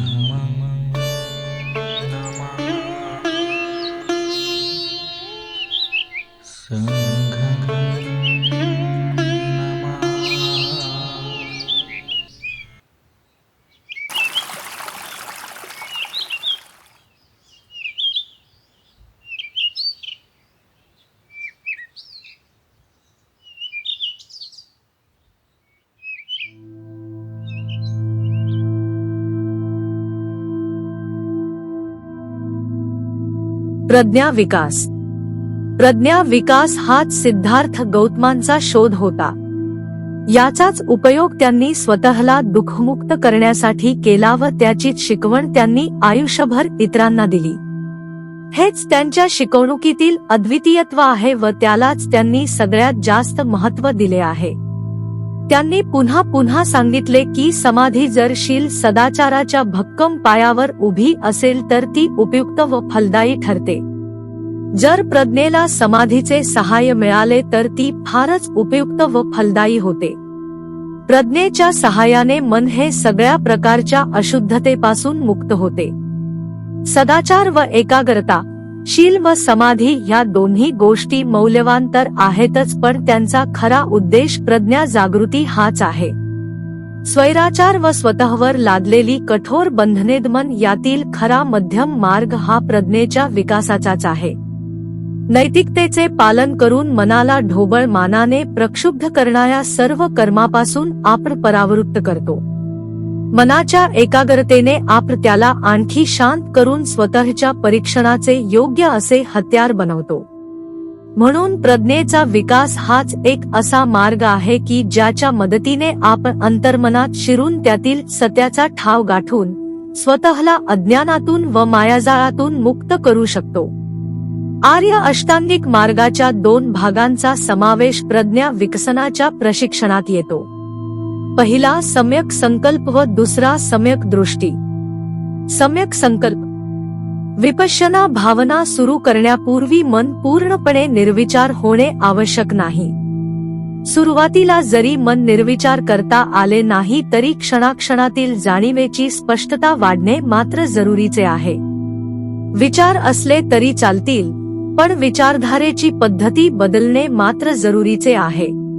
茫茫 प्रज्ञा विकास. प्रज्ञा विकास हाच सिद्धार्थ गौतमांचा शोध होता. याचाच उपयोग त्यांनी स्वतःला दुःखमुक्त करण्यासाठी केला व त्याची शिकवण त्यांनी आयुष्यभर इतरांना दिली. हेच त्यांच्या शिकवणुकीतील अद्वितीयत्व आहे व त्यालाच त्यांनी सगळ्यात जास्त महत्त्व दिले आहे. त्यांनी पुन्हा पुन्हा सांगितले की समाधी जर शील सदाचाराच्या भक्कम पायावर उभी असेल तर ती उपयुक्त व फलदायी ठरते. जर प्रज्ञेला समाधीचे सहाय्य मिळाले तर ती फारच उपयुक्त व फलदायी होते. प्रज्ञेच्या सहाय्याने मन हे सगळ्या प्रकारच्या अशुद्धतेपासून मुक्त होते. सदाचार व एकाग्रता शील व समाधी ह्या दोन्ही गोष्टी मौल्यवान तर आहेतच पण त्यांचा खरा उद्देश प्रज्ञा जागृती हाच आहे. स्वैराचार व स्वतःवर लादलेली कठोर बंधनेदमन यातील खरा मध्यम मार्ग हा प्रज्ञेच्या विकासाचाच आहे. नैतिकतेचे पालन करून मनाला ढोबळ मानाने प्रक्षुब्ध करणाऱ्या सर्व कर्मापासून आपण परावृत्त करतो. मनाच्या एकाग्रतेने आपण त्याला आणखी शांत करून स्वतःच्या परीक्षणाचे योग्य असे हत्यार बनवतो. म्हणून प्रज्ञेचा विकास हाच एक असा मार्ग आहे की ज्याच्या मदतीने आपण अंतर्मनात शिरून त्यातील सत्याचा ठाव गाठून स्वतःला अज्ञानातून व मायाजाळातून मुक्त करू शकतो. आर्य अष्टांगिक मार्गाच्या दोन भागांचा समावेश प्रज्ञा विकसनाच्या प्रशिक्षणात येतो. पहिला सम्यक संकल्प व दुसरा सम्यक दृष्टी. सम्यक संकल्प. विपश्यना भावना सुरू करण्यापूर्वी मन पूर्णपणे निर्विचार होणे आवश्यक नाही. सुरुवातीला जरी मन निर्विचार करता आले नाही तरी क्षणाक्षणातील जाणीवेची स्पष्टता वाढणे मात्र जरुरीचे आहे. विचार असले तरी चालतील पण विचारधारेची पद्धती बदलणे मात्र जरुरीचे आहे.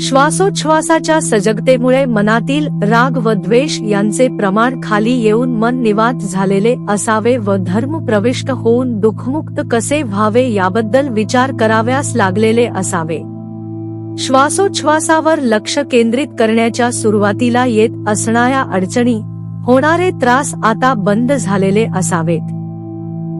श्वासोच्छ्वासाच्या सजगतेमुळे मनातील राग व द्वेष यांचे प्रमाण खाली येऊन मन निवात झालेले असावे व धर्म प्रविष्ट होऊन दुःखमुक्त कसे व्हावे याबद्दल विचार कराव्यास लागलेले असावे. श्वासोच्छ्वासावर लक्ष केंद्रित करण्याच्या सुरुवातीला येत असणाऱ्या अडचणी होणारे त्रास आता बंद झालेले असावेत.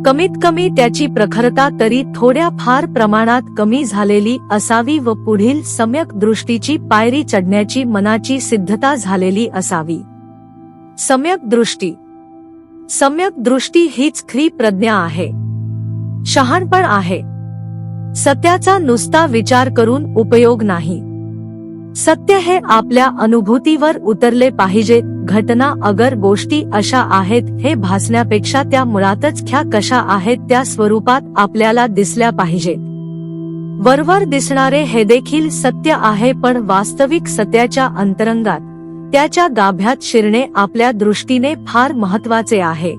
कमीत कमी त्याची प्रखरता तरी थोड्या फार प्रमाणात कमी झालेली असावी व पुढील सम्यक दृष्टीची पायरी चढण्याची मनाची सिद्धता झालेली असावी. सम्यक दृष्टी. सम्यक दृष्टी हीच खरी प्रज्ञा आहे. शहाणपण आहे. सत्याचा नुसता विचार करून उपयोग नाही. सत्य हे आपल्या अनुभूतीवर उतरले पाहिजे घटना अगर गोष्टी अशा आहेत हे भासण्यापेक्षा त्या मुळातच ख्या कशा आहेत त्या स्वरूपात आपल्याला दिसल्या पाहिजेत वरवर दिसणारे हे देखील सत्य आहे पण वास्तविक सत्याच्या अंतरंगात त्याच्या गाभ्यात शिरणे आपल्या दृष्टीने फार महत्त्वाचे आहे.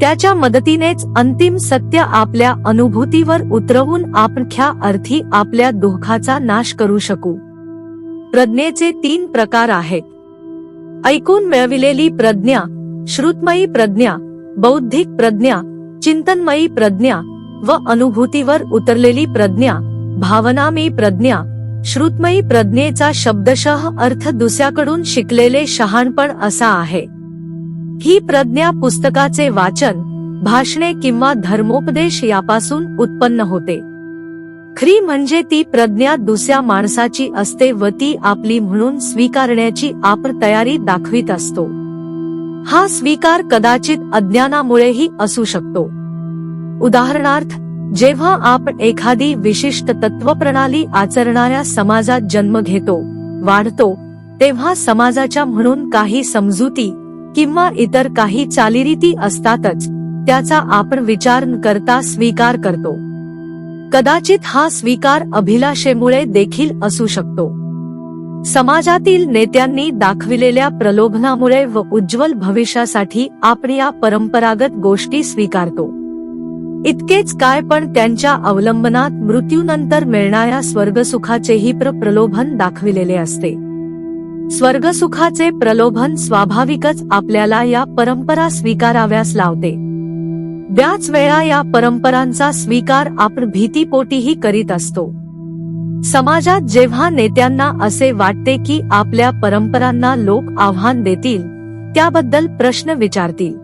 त्याच्या मदतीनेच अंतिम सत्य आपल्या अनुभूतीवर उतरवून आपण ख्या अर्थी आपल्या दुःखाचा नाश करू शकू. प्रज्ञेचे तीन प्रकार आहेत. ऐकून मिळविलेली प्रज्ञा श्रुतमयी प्रज्ञा बौद्धिक प्रज्ञा चिंतनमयी प्रज्ञा व अनुभूतीवर उतरलेली प्रज्ञा भावनामयी प्रज्ञा श्रुतमयी प्रज्ञेचा शब्दशः अर्थ दुसऱ्याकडून शिकलेले शहाणपण असा आहे. ही प्रज्ञा पुस्तकाचे वाचन भाषणे किंवा धर्मोपदेश यापासून उत्पन्न होते. खरी म्हणजे ती प्रज्ञा दुसऱ्या माणसाची असते व ती आपली म्हणून स्वीकारण्याची आपण तयारी दाखवित असतो. हा स्वीकार कदाचित अज्ञानामुळेही असू शकतो. उदाहरणार्थ जेव्हा आपण एखादी विशिष्ट तत्वप्रणाली आचरणाऱ्या समाजात जन्म घेतो वाढतो तेव्हा समाजाच्या म्हणून काही समजुती किंवा इतर काही चालीरीती असतातच त्याचा आपण विचार न करता स्वीकार करतो. कदाचित हा स्वीकार अभिलाषेमुळे देखील असू शकतो. समाजातील नेत्यांनी दाखविलेल्या प्रलोभनामुळे व उज्ज्वल भविष्यासाठी आपण या परंपरागत गोष्टी स्वीकारतो. इतकेच काय पण त्यांच्या अवलंबनात मृत्यूनंतर मिळणाऱ्या स्वर्गसुखाचेही प्र प्रलोभन दाखविलेले असते. स्वर्गसुखाचे प्रलोभन स्वाभाविकच आपल्याला या परंपरा स्वीकाराव्यास लावते. त्याच वेळा या परंपरांचा स्वीकार आपण भीतीपोटीही करीत असतो. समाजात जेव्हा नेत्यांना असे वाटते की आपल्या परंपरांना लोक आव्हान देतील त्याबद्दल प्रश्न विचारतील.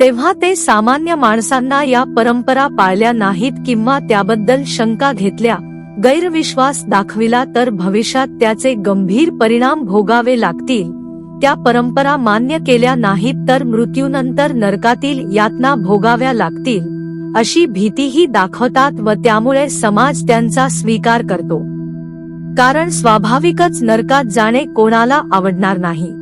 तेव्हा ते सामान्य माणसांना या परंपरा पाळल्या नाहीत किंवा त्याबद्दल शंका घेतल्या गैरविश्वास दाखविला तर भविष्यात त्याचे गंभीर परिणाम भोगावे लागतील. त्या परंपरा मान्य केल्या नाहीत तर मृत्यूनंतर नरकातील यातना भोगाव्या लागतील अशी भीतीही दाखवतात व त्यामुळे समाज त्यांचा स्वीकार करतो. कारण स्वाभाविकच नरकात जाणे कोणाला आवडणार नाही.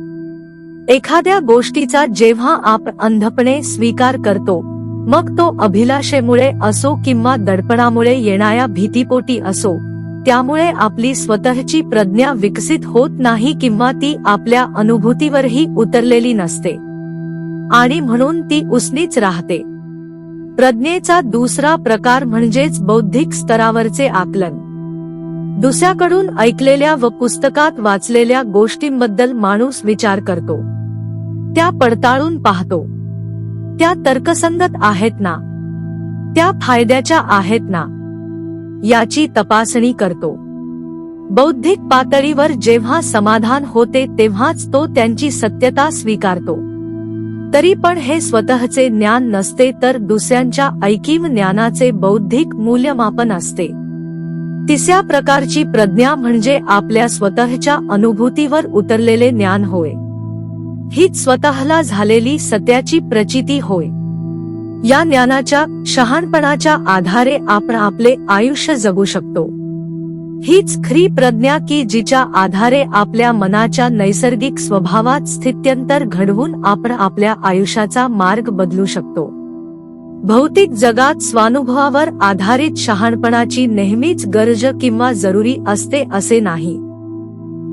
एखाद्या गोष्टीचा जेव्हा आपण अंधपणे स्वीकार करतो मग तो अभिलाषेमुळे असो किंवा दडपणामुळे येणाऱ्या भीतीपोटी असो त्यामुळे आपली स्वतःची प्रज्ञा विकसित होत नाही किंवा ती आपल्या अनुभूतीवरही उतरलेली नसते. आणि म्हणून ती उसनीच राहते. प्रज्ञेचा दुसरा प्रकार म्हणजेच बौद्धिक स्तरावरचे आकलन. दुसऱ्याकडून ऐकलेल्या व पुस्तकात वाचलेल्या गोष्टींबद्दल माणूस विचार करतो. त्या पडताळून पाहतो. त्या तर्कसंगत आहेत ना? त्या फायद्याच्या आहेत ना? याची तपासणी करतो. बौद्धिक पातळीवर जेव्हा समाधान होते तेव्हाच तो त्यांची सत्यता स्वीकारतो. तरी पण हे स्वतःचे ज्ञान नसते तर दुसऱ्यांच्या ऐकीव ज्ञानाचे बौद्धिक मूल्यमापन असते. तिसऱ्या प्रकारची प्रज्ञा म्हणजे आपल्या स्वतःच्या अनुभूतीवर उतरलेले ज्ञान होय. हीच स्वतःला झालेली सत्याची प्रचिती होय. या ज्ञानाच्या शहाणपणाच्या आधारे आपण आपले आयुष्य जगू शकतो. हीच खरी प्रज्ञा की जिच्या आधारे आपल्या मनाच्या नैसर्गिक स्वभावात स्थित्यंतर घडवून आपण आपल्या आयुष्याचा मार्ग बदलू शकतो. भौतिक जगात स्वानुभवावर आधारित शहाणपणाची नेहमीच गरज किंवा जरुरी असते असे नाही.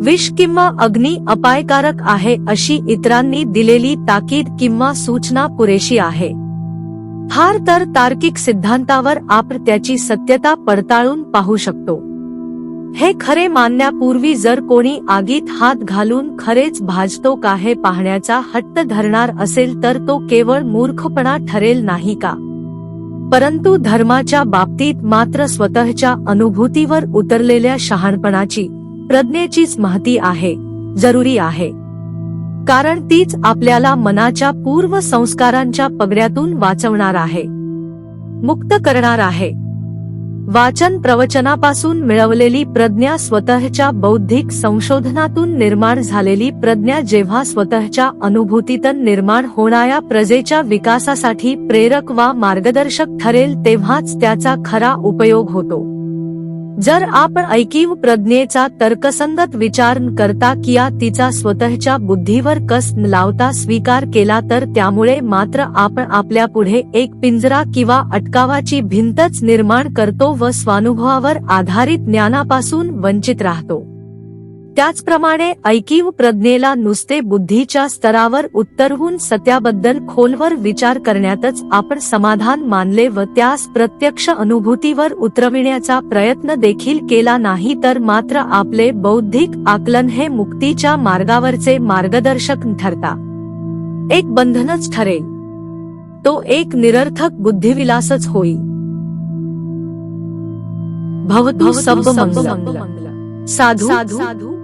विष किंवा अग्नी अपायकारक आहे अशी इतरांनी दिलेली ताकीद किंवा सूचना पुरेशी आहे. फार तर तार्किक सिद्धांतावर आपण त्याची सत्यता पडताळून पाहू शकतो. हे खरे मानण्यापूर्वी जर कोणी आगीत हात घालून खरेच भाजतो का हे पाहण्याचा हट्ट धरणार असेल तर तो केवळ मूर्खपणा ठरेल नाही का? परंतु धर्माच्या बाबतीत मात्र स्वतःच्या अनुभूतीवर उतरलेल्या शहाणपणाची प्रज्ञेचीच महती आहे जरुरी आहे. कारण तीच आपल्याला मनाच्या पूर्व संस्कारांच्या पगड्यातून वाचवणार आहे. मुक्त करणार आहे. वाचन प्रवचनापासून मिळवलेली प्रज्ञा स्वतःच्या बौद्धिक संशोधनातून निर्माण झालेली प्रज्ञा जेव्हा स्वतःच्या अनुभूतीतून निर्माण होणाऱ्या प्रजेच्या विकासासाठी प्रेरक वा मार्गदर्शक ठरेल तेव्हाच त्याचा खरा उपयोग होतो. जर आपण ऐकीव प्रज्ञेचा तर्कसंगत विचार करता किया तिचा स्वतःच्या बुद्धीवर कस न लावता स्वीकार केला तर त्यामुळे मात्र आपण आपल्या पुढे एक पिंजरा किंवा अटकावाची भिंतच निर्माण करतो व स्वानुभवावर आधारित ज्ञानापासून वंचित राहतो. त्याचप्रमाणे ऐकीव प्रज्ञेला नुसते बुद्धीच्या स्तरावर उत्तरहून सत्याबद्दल खोलवर विचार करण्यातच आपण समाधान मानले व त्यास प्रत्यक्ष अनुभूतीवर उतरविण्याचा प्रयत्न देखील केला नाही तर मात्र आपले बौद्धिक आकलन हे मुक्तीच्या मार्गावरचे मार्गदर्शक ठरता. एक बंधनच ठरेल. तो एक निरर्थक बुद्धिविलासच होईल. भवतु साधू साधू